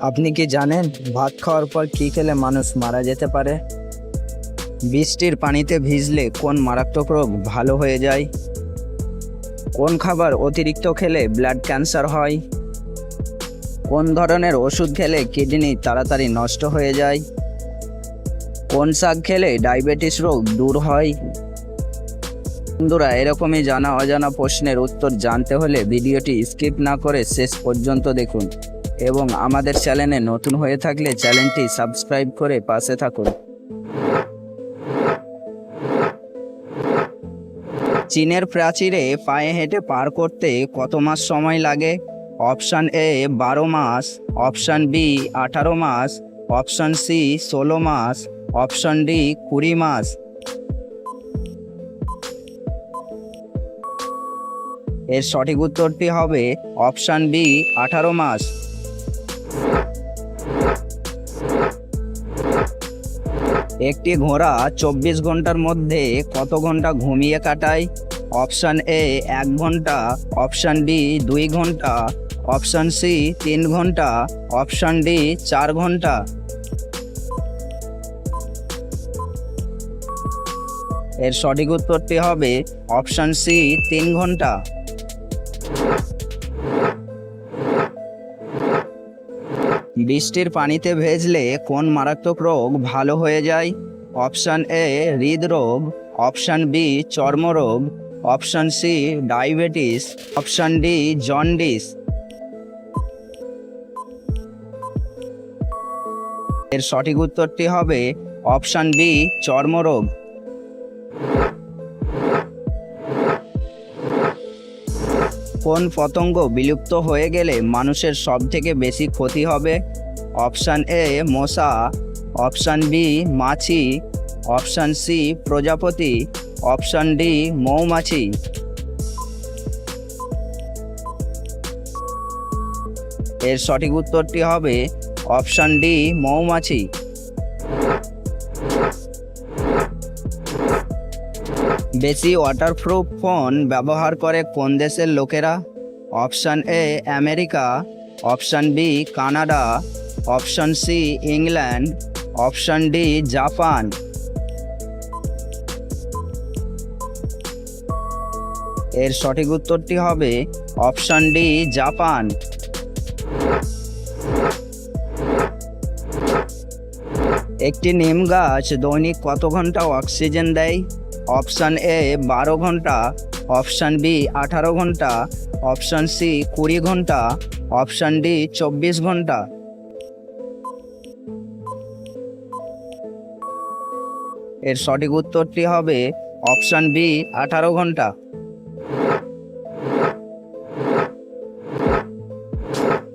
আপনি কি জানেন ভাত খাওয়ার পর কী খেলে মানুষ মারা যেতে পারে? বৃষ্টির পানিতে ভিজলে কোন মারাত্মক রোগ ভালো হয়ে যায়? কোন খাবার অতিরিক্ত খেলে ব্লাড ক্যান্সার হয়? কোন ধরনের ওষুধ খেলে কিডনি তাড়াতাড়ি নষ্ট হয়ে যায়? কোন শাক খেলে ডায়াবেটিস রোগ দূর হয়? বন্ধুরা, এরকমই জানা অজানা প্রশ্নের উত্তর জানতে হলে ভিডিওটি স্কিপ না করে শেষ পর্যন্ত দেখুন। এবং আমাদের চ্যানেলে নতুন হয়ে থাকলে চ্যানেলটি সাবস্ক্রাইব করে পাশে থাকুন। চীনের প্রাচীরে পায়ে হেঁটে পার করতে কত মাস সময় লাগে? অপশান এ বারো মাস। অপশান বি আঠারো মাস। অপশান সি ষোলো মাস। অপশান ডি কুড়ি মাস। এর সঠিক উত্তরটি হবে অপশান বি আঠারো মাস। একটি ঘোড়া চব্বিশ ঘণ্টার মধ্যে কত ঘণ্টা ঘুমিয়ে কাটায়? অপশান এ এক ঘণ্টা। অপশান বি দুই ঘণ্টা। অপশান সি তিন ঘণ্টা। অপশান ডি চার ঘণ্টা। এর সঠিক উত্তরটি হবে অপশান সি তিন ঘণ্টা। বৃষ্টির পানিতে ভেজলে কোন মারাত্মক রোগ ভালো হয়ে যায়? অপশান এ, হৃদরোগ, অপশান বি, চর্মরোগ, option C, diabetes, option D, jaundice. এর সঠিক উত্তরটি হবে অপশান বি, চর্মরোগ। কোন পতঙ্গ বিলুপ্ত হয়ে গেলে মানুষের সব থেকে বেশি ক্ষতি হবে? অপশান এ, মশা। অপশান বি, মাছি। অপশান সি, প্রজাপতি। অপশান ডি, মৌমাছি। এর সঠিক উত্তরটি হবে অপশান ডি, মৌমাছি। বেশি ওয়াটারপ্রুফ ফোন ব্যবহার করে কোন দেশের লোকেরা? Option A America option B Canada option C England option D Japan এর সঠিক উত্তরটি হবে অপশান ডি জাপান একটি নিম গাছ দৈনিক কত ঘণ্টা অক্সিজেন দেয়? অপশান এ বারো ঘণ্টা, অপশান বি আঠারো ঘণ্টা, অপশান সি কুড়ি ঘণ্টা, অপশান ডি চব্বিশ ঘণ্টা। এর সঠিক উত্তরটি হবে অপশান বি আঠারো ঘণ্টা।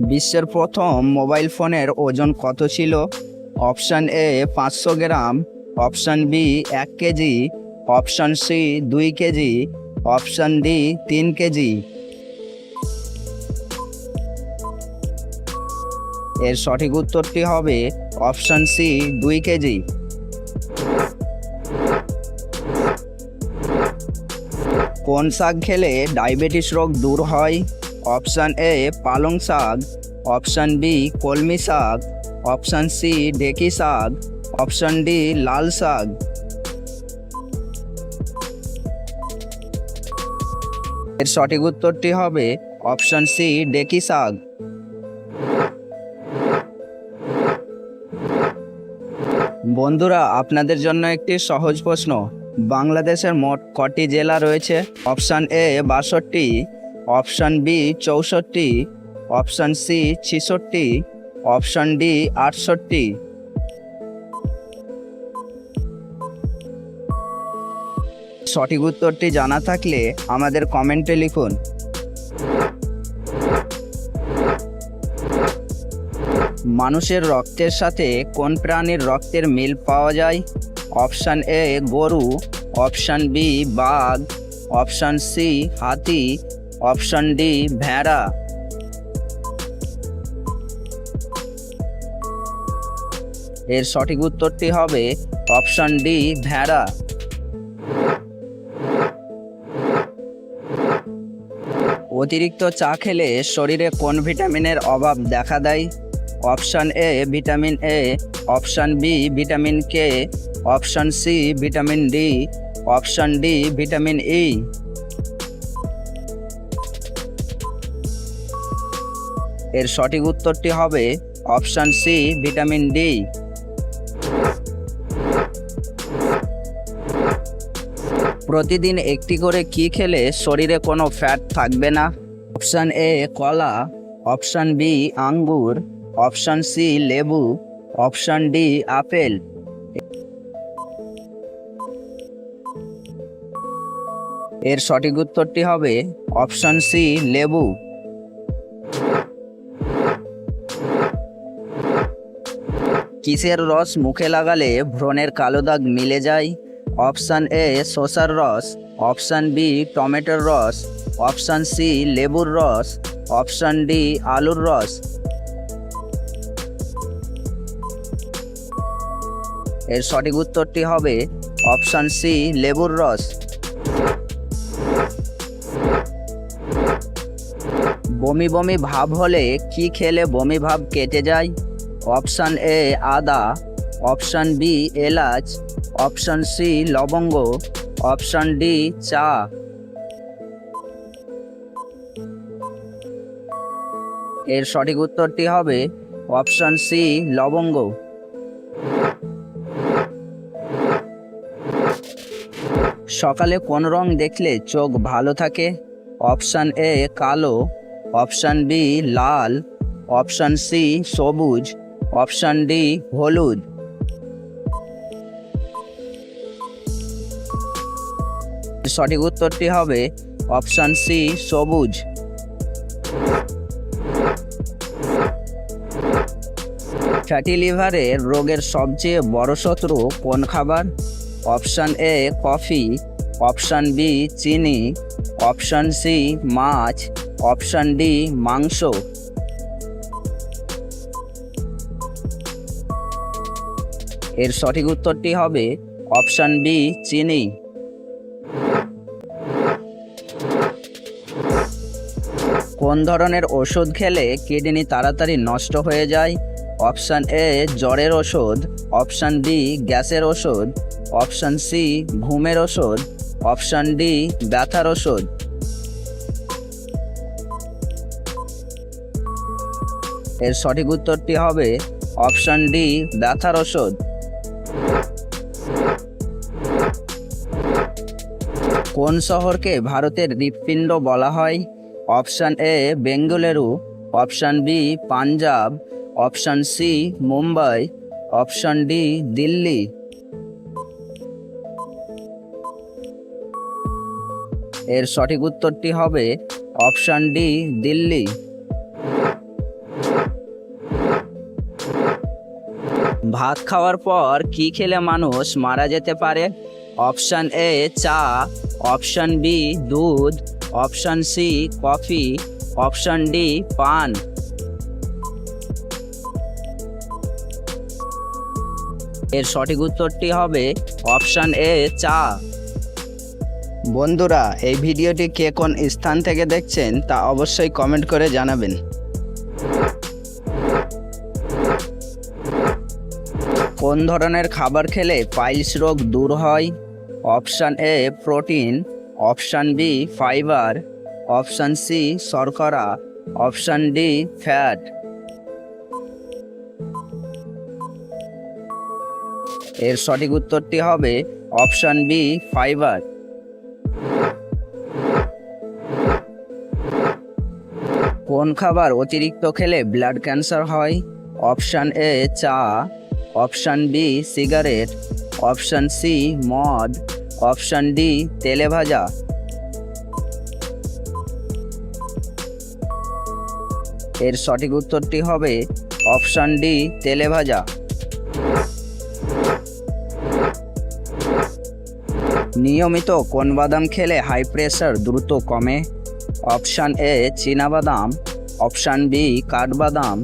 বিশ্বের প্রথম মোবাইল ফোনের ওজন কত ছিল? অপশান এ পাঁচশো গ্রাম, অপশান বি এক কেজি অপশান সি দুই কেজি, অপশান ডি তিন কেজি। এর সঠিক উত্তরটি হবে অপশান সি দুই কেজি। কোন শাক খেলে ডায়াবেটিস রোগ দূর হয়? অপশান এ পালং শাক, অপশান বি কলমি শাক, অপশান সি ঢেকি শাক, অপশান ডি লাল শাক। এর সঠিক উত্তরটি হবে অপশান সি, ডেকি শাক বন্ধুরা, আপনাদের জন্য একটি সহজ প্রশ্ন। বাংলাদেশের মোট কটি জেলা রয়েছে? অপশান এ, বাষট্টি। অপশান বি, চৌষট্টি। অপশান সি, ছিষট্টি। অপশান ডি, আটষট্টি। সঠিক উত্তরটি জানা থাকলে আমাদের কমেন্টে লিখুন। মানুষের রক্তের সাথে কোন প্রাণীর রক্তের মিল পাওয়া যায়? অপশান এ গরু, অপশান বি বাঘ, অপশান সি হাতি, অপশান ডি ভেড়া। এর সঠিক উত্তরটি হবে অপশান ডি ভেড়া। অতিরিক্ত চা খেলে শরীরে কোন ভিটামিনের অভাব দেখা দেয়? Option A vitamin A option B vitamin K option C vitamin D option D vitamin E এর সঠিক উত্তরটি হবে অপশান সি ভিটামিন ডি প্রতিদিন একটি করে কি খেলে শরীরে কোনো ফ্যাট থাকবে না? অপশান এ কলা অপশান বি আঙ্গুর অপশান সি লেবু অপশান ডি আপেল। এর সঠিক উত্তরটি হবে অপশান সি লেবু। কিসের রস মুখে লাগালে ভ্রণের কালো দাগ মিলে যায়? অপশান এ শসার রস, অপশান বি টমেটোর রস, অপশান সি লেবুর রস, অপশান ডি আলুর রস। এর সঠিক উত্তরটি হবে অপশান সি লেবুর রস। বমি বমি ভাব হলে কি খেলে বমি ভাব কেটে যায়? অপশান এ আদা, অপশান বি এলাচ অপশান সি, লবঙ্গ। অপশান ডি, চা। এর সঠিক উত্তরটি হবে অপশান সি, লবঙ্গ। সকালে কোন রং দেখলে চোখ ভালো থাকে? অপশান এ, কালো। অপশান বি, লাল। অপশান সি, সবুজ। অপশান ডি, হলুদ। সঠিক উত্তরটি হবে অপশান সি, সবুজ। ফ্যাটি লিভারের রোগের সবচেয়ে বড় শত্রু কোন খাবার? Option A, coffee. Option B, চিনি। অপশান সি, মাছ। অপশান ডি, মাংস। এর সঠিক উত্তরটি হবে অপশান বি, চিনি। কোন ধরনের ওষুধ খেলে কিডনি তাড়াতাড়ি নষ্ট হয়ে যায়? অপশান এ, জ্বরের ওষুধ। অপশান বি, গ্যাসের ওষুধ। অপশান সি, ঘুমের ওষুধ। অপশান ডি, ব্যথার ওষুধ। এর সঠিক উত্তরটি হবে অপশান ডি, ব্যথার ওষুধ। কোন শহরকে ভারতের হৃৎপিণ্ড বলা হয়? Option A Bengaluru, option B Punjab, option C Mumbai, option D Delhi. এর সঠিক উত্তরটি হবে অপশান ডি দিল্লি। ভাত খাওয়ার পর কি খেলে মানুষ মারা যেতে পারে? অপশান এ চা, অপশান বি দুধ option C, coffee. Option D, পান। এর সঠিক উত্তরটি হবে অপশান এ, চা। বন্ধুরা, এই ভিডিওটি কে কোন স্থান থেকে দেখছেন তা অবশ্যই কমেন্ট করে জানাবেন। কোন ধরনের খাবার খেলে পাইলস রোগ দূর হয়? Option A, protein. Option B, fibre. Option C, শর্করা। Option D, fat. এর সঠিক উত্তরটি হবে অপশান বি, ফাইবার। কোন খাবার অতিরিক্ত খেলে ব্লাড ক্যান্সার হয়? অপশান এ, চা। Option B, cigarette. Option C, মদ। অপশান ডি, তেলে ভাজা। এর সঠিক উত্তরটি হবে অপশান ডি, তেলে ভাজা। নিয়মিত কোন বাদাম খেলে হাই প্রেশার দ্রুত কমে? অপশান এ বাদাম। অপশান বি কাঠবাদাম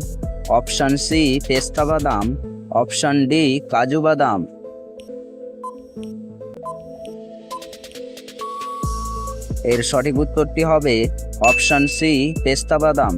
অপশান সি, পেস্তা বাদাম। অপশান ডি, কাজু বাদাম। এর সঠিক উত্তরটি হবে অপশান সি পেস্তা বাদাম।